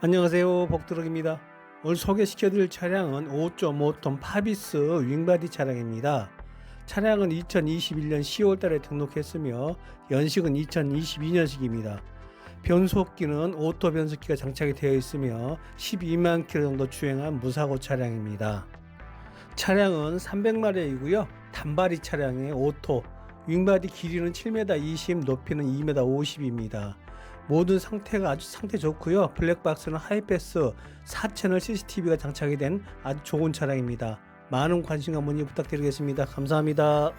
안녕하세요. 복드럭입니다. 오늘 소개시켜드릴 차량은 5.5톤 파비스 윙바디 차량입니다. 차량은 2021년 10월달에 등록했으며 연식은 2022년식입니다. 변속기는 오토 변속기가 장착이 되어 있으며 12만 킬로 정도 주행한 무사고 차량입니다. 차량은 300마력이고요. 단발이 차량의 오토 윙바디 길이는 7m 20 높이는 2m 50입니다 모든 상태가 아주 상태 좋고요. 블랙박스는 하이패스 4채널 CCTV가 장착이 된 아주 좋은 차량입니다. 많은 관심과 문의 부탁드리겠습니다. 감사합니다.